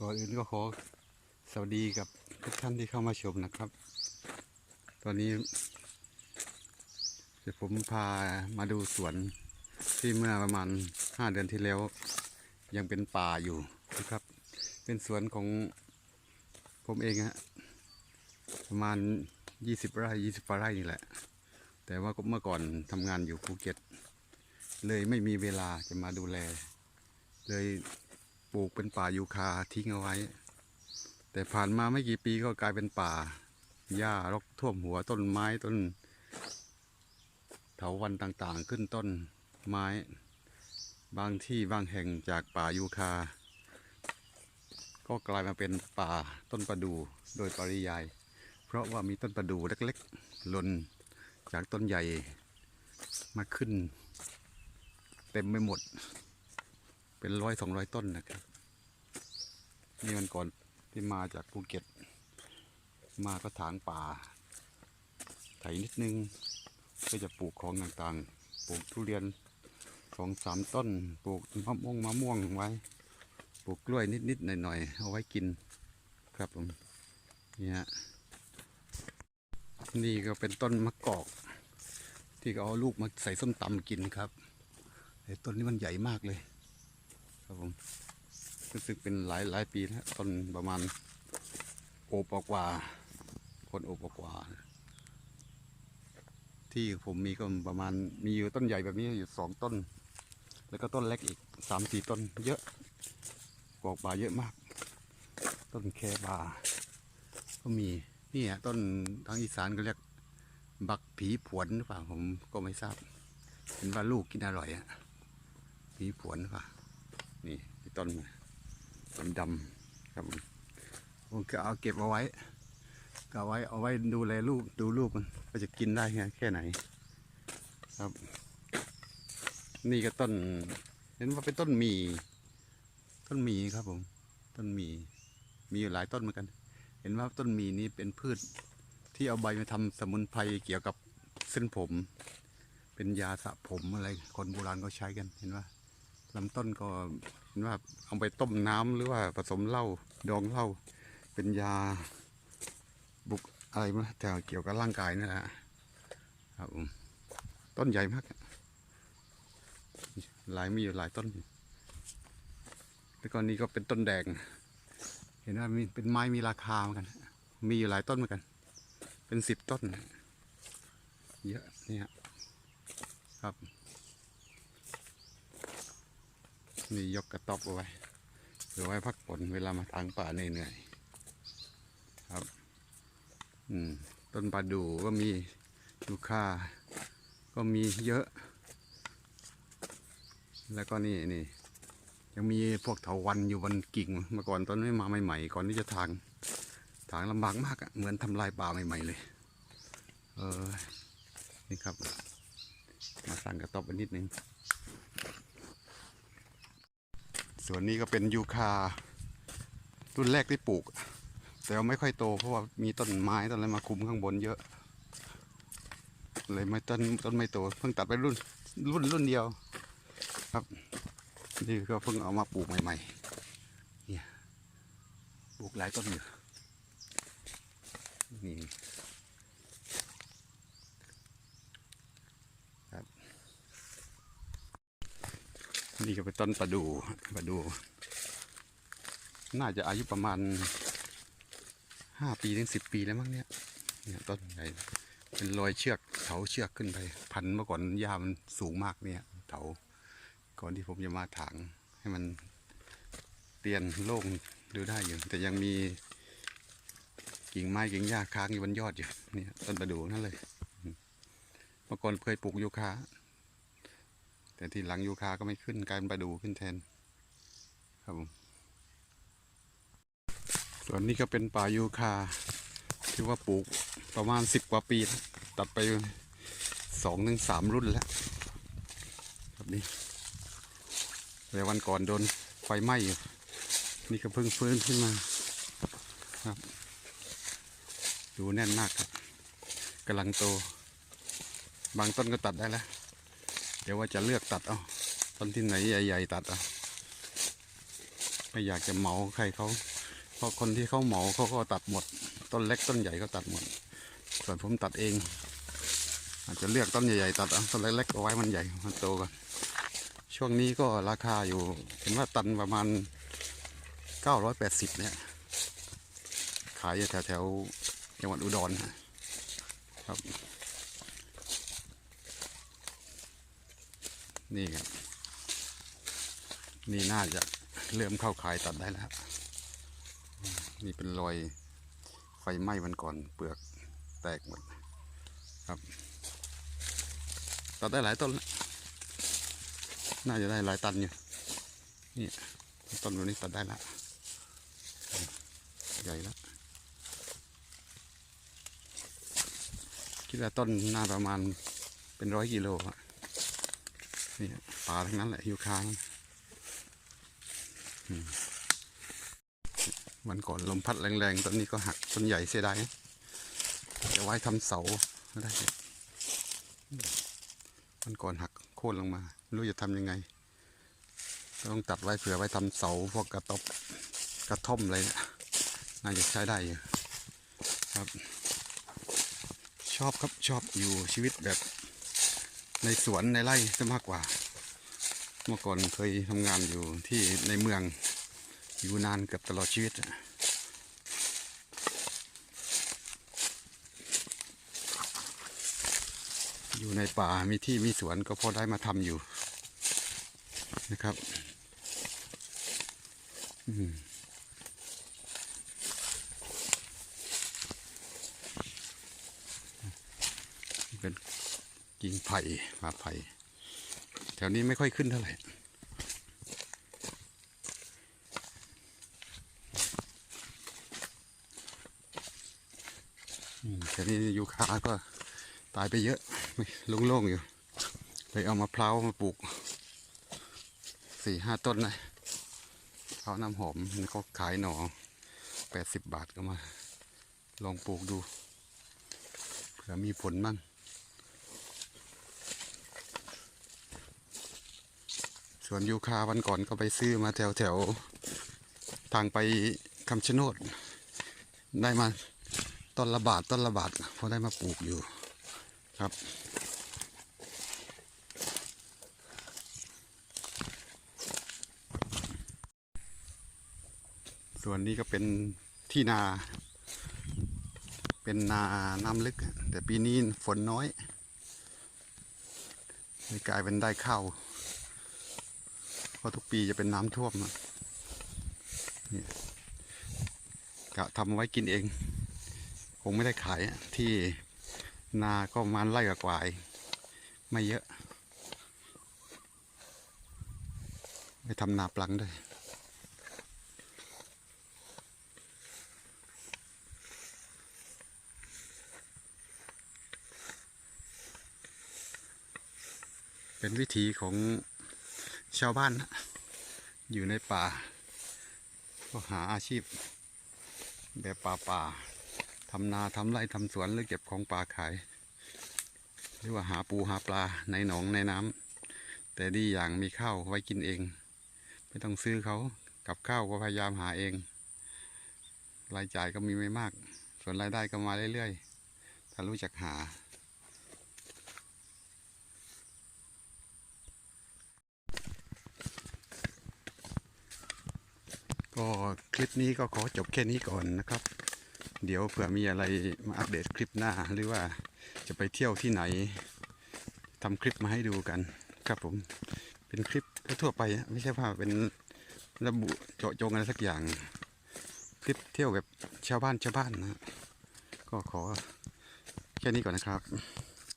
ก่อนอื่นก็ขอสวัสดีกับทุกท่านที่เข้ามาชมนะครับ ตอนนี้เดี๋ยวผมพามาดูสวนที่เมื่อประมาณห้าเดือนที่แล้ว ยังเป็นป่าอยู่นะครับ เป็นสวนของผมเองฮะประมาณยี่สิบไร่ยี่สิบไร่นี่แหละ แต่ว่าเมื่อก่อนทำงานอยู่ภูเก็ต เลยไม่มีเวลาจะมาดูแล เลย ลูกเป็นป่ายูคาทิ้งเอาไว้ แต่ผ่านมาไม่กี่ปีก็กลายเป็นป่าหญ้ารกท่วมหัวต้นไม้ต้น เถาวันต่างๆ ขึ้นต้นไม้ บางที่บางแห่งจากป่ายูคา ก็กลายมาเป็นป่าต้นประดู่โดยปริยาย เพราะว่ามีต้นประดู่เล็กๆหล่นจากต้นใหญ่มาขึ้น เต็มไปหมด เป็นร้อยสองร้อยต้นนะครับ นี่มันก่อนที่มาจากภูเก็ต มาก็ถางป่า ไถนิดนึงก็จะปลูกของต่างๆ ปลูกทุเรียนสองสามต้น ปลูกมะม่วงมะม่วงไว้ ปลูกกล้วยนิดๆหน่อยๆ เอาไว้กินครับผมนี่ฮะนี่ก็เป็นต้นมะกอก ที่เขาเอาลูกมาใส่ส้มตำกินครับไอ้ต้นนี้มันใหญ่มากเลย ครับผมรู้สึกเป็นหลายหลายปีแล้วต้นประมาณโอบกว่า คนโอบกว่า ที่ผมมีก็ประมาณมีอยู่ต้นใหญ่แบบนี้อยู่สองต้น แล้วก็ต้นเล็กอีกสามสี่ต้นเยอะกอกบาเยอะมาก ต้นแคบา ก็มีนี่ฮะต้นทางอีสานก็เรียกบักผีผวนหรือเปล่าผมก็ไม่ทราบ เห็นว่าลูกกินอร่อยอะผีผวนหรือเปล่า นี่ต้นมันดำครับผมผมก็เอาเก็บเอาไว้ก็เอาไว้เอาไว้ดูแลลูกดูลูกมันว่าจะกินได้แค่ไหน ครับ นี่ก็ต้น เห็นว่าเป็นต้นหมีต้นหมีครับผม ต้นหมีมีอยู่หลายต้นเหมือนกัน เห็นว่าต้นหมีนี้เป็นพืช ที่เอาใบมาทำสมุนไพรเกี่ยวกับเส้นผม เป็นยาสระผมอะไรคนโบราณก็ใช้กันเห็นว่า ลำต้นก็เห็นว่าเอาไปต้มน้ำหรือว่าผสมเหล้าดองเหล้าเป็นยาบุกอะไรมั้งแต่เกี่ยวกับร่างกายนี่แหละครับต้นใหญ่มาก หลายมีอยู่หลายต้นแล้วก็นี่ก็เป็นต้นแดง เห็นว่ามีเป็นไม้มีราคาเหมือนกัน มีอยู่หลายต้นเหมือนกัน เป็นสิบต้น เยอะเนี่ยครับ นี่ยกกระต๊อบเอาไว้หรือไว้พักผ่อนเวลามาทางป่าเหนื่อยๆครับ อืม ต้นปลาดูก็มียูคาก็มีเยอะ แล้วก็นี่นี่ยังมีพวกเถาวันอยู่บนกิ่งเมื่อก่อนตอนไม่มาใหม่ๆก่อนที่จะทางถางลำบากมากอะเหมือนทำลายป่าใหม่ๆเลย เออนี่ครับ มาสั่งกระต๊อบไปนิดนึง ส่วนนี้ก็เป็นยูคารุ่นแรกที่ปลูก แต่ว่าไม่ค่อยโตเพราะว่ามีต้นไม้ต้นอะไรมาคุมข้างบนเยอะ เลยไม่ต้นต้นไม่โตเพิ่งตัดไปรุ่นรุ่นรุ่นเดียว ครับนี่ก็เพิ่งเอามาปลูกใหม่ๆเนี่ยปลูกหลายต้นอยู่นี่ครับ นี่ก็เป็นต้นประดู่ประดู่น่าจะอายุประมาณห้าปีถึงสิบปีแล้วมั้งเนี่ยเนี่ยต้นใหญ่เป็นรอยเชือกเถาเชือกขึ้นไป พันเมื่อก่อนหญ้ามันสูงมากเนี่ยเถาก่อนที่ผมจะมาถางให้มันเตียนโล่งดูได้อยู่ แต่ยังมีกิ่งไม้กิ่งหญ้าค้างอยู่บนยอดอยู่นี่ต้นประดู่นั่นเลยเมื่อก่อนเคยปลูกยูคา แต่ที่หลังยูคาก็ไม่ขึ้นกลายเป็นประดูขึ้นแทน ครับผมส่วนนี้ก็เป็นป่ายูคาที่ว่าปลูกประมาณสิบกว่าปี ตัดไปสองถึงสามรุ่นแล้วครับนี่แต่วันก่อนโดนไฟไหม้อยู่นี่ก็เพิ่งฟื้นขึ้นมาครับ ดูแน่นมากครับกำลังโต บางต้นก็ตัดได้แล้ว เดี๋ยวว่าจะเลือกตัดเอาต้นที่ไหนใหญ่ ๆ ตัดเอาไปไม่อยากจะเหมาใครเขาเพราะคนที่เขาเหมาเขาก็ตัดหมด ต้นเล็กต้นใหญ่ก็ตัดหมด ส่วนผมตัดเอง อาจจะเลือกต้นใหญ่ๆตัดเอาต้นเล็กๆเอาไว้มันใหญ่มันโตก่อนช่วงนี้ก็ราคาอยู่เห็นว่าตันประมาณ 980 เนี่ย ขายอยู่แถวๆจังหวัดอุดรนะครับ นี่ครับ นี่น่าจะเริ่มเข้าขายตัดได้แล้วนี่เป็นรอยไฟไหม้วันก่อนเปลือกแตกหมดครับ ตัดได้หลายต้น น่าจะได้หลายตันอยู่นี่ต้นวันนี้ตัดได้แล้วใหญ่แล้วคิดว่าต้นน่าประมาณเป็นร้อยกิโลอะ นี่ป่าทั้งนั้นแหละยูคางวันก่อนลมพัดแรงๆต้นนี้ก็หักต้นใหญ่เสียดายจะไว้ทำเสาไม่ได้วันก่อนหักโค่นลงมารู้จะทำยังไง ต้องตัดไว้เผื่อไว้ทำเสาพวกกระตบกระท่อมอะไรเนี่ยน่าจะใช้ได้อยู่ครับ ชอบครับชอบอยู่ชีวิตแบบ ในสวนในไร่จะมากกว่า เมื่อก่อนเคยทำงานอยู่ที่ในเมืองอยู่นานเกือบตลอดชีวิตอยู่ในป่ามีที่มีสวนก็พอได้มาทำอยู่นะครับเป็น กิ่งไผ่ป่าไผ่แถวนี้ไม่ค่อยขึ้นเท่าไหร่แต่นี่ยูคาก็ตายไปเยอะโล่งๆอยู่เลยเอามะพร้าวมาปลูกสี่ห้าต้นนะพร้าน้ำหอมนี่เขาขายหน่อแปดสิบบาทก็มา ลองปลูกดูเผื่อมีผลมั่ง ส่วนยูคาวันก่อนก็ไปซื้อมาแถวแถวทางไปคำชะโนด ได้มาต้นละบาทต้นละบาทพอได้มาปลูกอยู่ครับ ส่วนนี้ก็เป็นที่นา เป็นนาน้ำลึก แต่ปีนี้ฝนน้อยกลายเป็นได้ข้าว ราะทุกปีจะเป็นน้ำท่วมอะนี่กะทำไว้กินเอง คงไม่ได้ขายที่นาก็มาณไร่กว่าๆเองไม่เยอะ ไปทำนาปลังด้วยเป็นวิถีของ ชาวบ้านนะอยู่ในป่า ก็หาอาชีพ แบบป่าป่าทำนาทำไร่ทำสวนหรือเก็บของป่าขาย หรือว่าหาปูหาปลาในหนองในน้ำแต่ดีอย่างมีข้าวไว้กินเอง ไม่ต้องซื้อเขากับข้าวก็พยายามหาเอง รายจ่ายก็มีไม่มาก ส่วนรายได้ก็มาเรื่อยๆ ถ้ารู้จักหา ก็คลิปนี้ก็ขอจบแค่นี้ก่อนนะครับ เดี๋ยวเผื่อมีอะไรมาอัปเดตคลิปหน้าหรือว่าจะไปเที่ยวที่ไหนทำคลิปมาให้ดูกันครับผมเป็นคลิปทั่วไปไม่ใช่ว่าเป็นระบุเจาะจงอะไรสักอย่าง คลิปเที่ยวแบบชาวบ้านชาวบ้านนะก็ขอแค่นี้ก่อนนะครับ